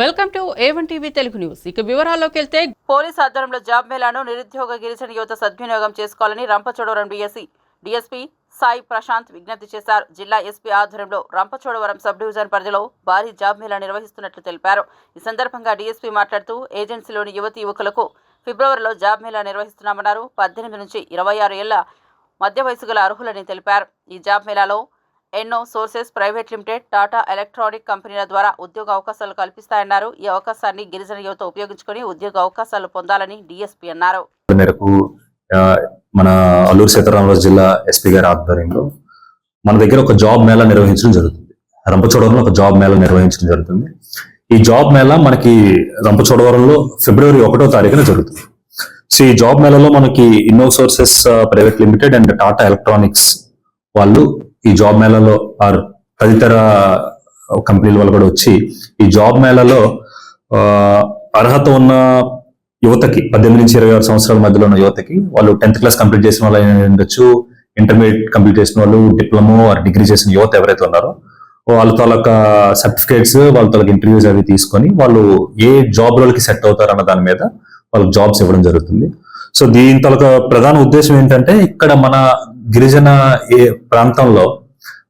Welcome to A one TV Telugu news ఇక వివరాల్లోకి వెళ్తే పోలీస్ ఆధ్వర్యంలో జాబ్ మేళాను నిరుద్యోగ గిరిజన యువత సద్వినియోగం చేసుకోవాలని రంపచోడవరం డిఎస్సి డిఎస్పీ సాయి ప్రశాంత్ విజ్ఞప్తి చేశారు. జిల్లా ఎస్పీ ఆధ్వర్యంలో రంపచోడవరం సబ్ డివిజన్ పరిధిలో భారీ జాబ్ మేళా నిర్వహిస్తున్నట్లు తెలిపారు. ఈ సందర్భంగా డీఎస్పీ మాట్లాడుతూ ఏజెన్సీలోని యువతి యువకులకు ఫిబ్రవరిలో జాబ్ మేళా నిర్వహిస్తున్నామన్నారు. పద్దెనిమిది నుంచి ఇరవై ఆరు ఏళ్ళ మధ్య వయసు గల అర్హులని తెలిపారు. ఈ జాబ్ మేళాలో ఎన్నో sources private limited Tata electronic కంపెనీల ద్వారా ఉద్యోగ అవకాశాలు కల్పిస్తాయన్నారు. ఈ అవకాశాన్ని గిరిజన యువత ఉపయోగించుకొని ఉద్యోగ అవకాశాలు పొందాలని డిఎస్పీ అన్నారు. మేరకు మన అల్లూరు సీతారామరాజు జిల్లా ఎస్పీ గారి ఆధ్వర్యంలో మన దగ్గర ఒక జాబ్ మేళా నిర్వహించడం జరుగుతుంది. రంపచోడవరంలో ఒక జాబ్ మేళా నిర్వహించడం జరుగుతుంది. ఈ జాబ్ మేళా మనకి రంపచోడవరంలో ఫిబ్రవరి ఒకటో తారీఖున జరుగుతుంది. సో ఈ జాబ్ మేళాలో మనకి Inno sources private limited and Tata electronics వాళ్ళు ఈ జాబ్ మేళాలో ఆర్ తదితర కంపెనీల వాళ్ళు కూడా వచ్చి ఈ జాబ్ మేళాలో అర్హత ఉన్న యువతకి పద్దెనిమిది నుంచి ఇరవై ఆరు సంవత్సరాల మధ్యలో ఉన్న యువతకి వాళ్ళు టెన్త్ క్లాస్ కంప్లీట్ చేసిన వాళ్ళు ఉండొచ్చు. ఇంటర్మీడియట్ కంప్లీట్ చేసిన వాళ్ళు డిప్లొమో ఆర్ డిగ్రీ చేసిన యువత ఎవరైతే ఉన్నారో వాళ్ళ తాలూకా సర్టిఫికేట్స్ వాళ్ళ తాలూకా ఇంటర్వ్యూస్ అవి తీసుకొని వాళ్ళు ఏ జాబ్ రోల్కి సెట్ అవుతారు అన్న దాని మీద వాళ్ళకి జాబ్స్ ఇవ్వడం జరుగుతుంది. సో దీని తాలూకా ప్రధాన ఉద్దేశం ఏంటంటే ఇక్కడ మన గిరిజన ఏ ప్రాంతంలో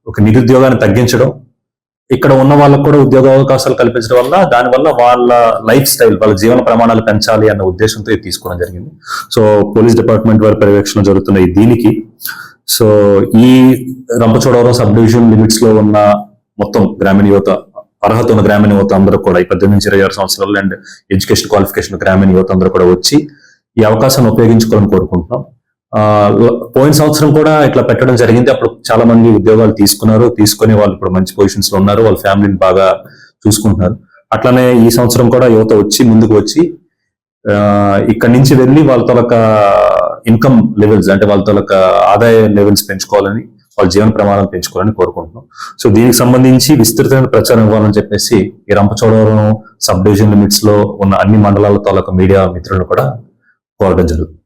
ఒక నిరుద్యోగాన్ని తగ్గించడం ఇక్కడ ఉన్న వాళ్ళకు కూడా ఉద్యోగ అవకాశాలు కల్పించడం వల్ల దానివల్ల వాళ్ళ లైఫ్ స్టైల్ వాళ్ళ జీవన ప్రమాణాలు పెంచాలి అన్న ఉద్దేశంతో ఇది తీసుకోవడం జరిగింది. సో పోలీస్ డిపార్ట్మెంట్ వారి పర్యవేక్షణ జరుగుతున్న ఈ దీనికి సో ఈ రంపచోడవరం సబ్ డివిజన్ లిమిట్స్లో ఉన్న మొత్తం గ్రామీణ యువత అర్హత ఉన్న గ్రామీణ యువత అందరూ కూడా ఈ పద్దెనిమిది నుంచి ఇరవై ఆరు సంవత్సరాలు అండ్ ఎడ్యుకేషన్ క్వాలిఫికేషన్ గ్రామీణ యువత అందరూ కూడా వచ్చి ఈ అవకాశాన్ని ఉపయోగించుకోవాలని కోరుకుంటున్నాం. పోయిన సంవత్సరం కూడా ఇట్లా పెట్టడం జరిగింది. అప్పుడు చాలా మంది ఉద్యోగాలు తీసుకున్నారు. తీసుకుని వాళ్ళు ఇప్పుడు మంచి పొజిషన్స్లో ఉన్నారు. వాళ్ళ ఫ్యామిలీని బాగా చూసుకుంటున్నారు. అట్లానే ఈ సంవత్సరం కూడా యువత వచ్చి ముందుకు వచ్చి ఇక్కడ ఇక్కడి నుంచి వెళ్ళి వాళ్ళతో తొలక ఇన్కమ్ లెవెల్స్ అంటే వాళ్ళతో తొలక ఆదాయ లెవెల్స్ పెంచుకోవాలని వాళ్ళ జీవన ప్రమాణం పెంచుకోవాలని కోరుకుంటున్నాం. సో దీనికి సంబంధించి విస్తృతమైన ప్రచారం ఇవ్వాలని చెప్పేసి ఈ రంపచోడవరం సబ్ డివిజన్ లిమిట్స్లో ఉన్న అన్ని మండలాల తాలూకా మీడియా మిత్రులను కూడా కోరడం జరుగుతుంది.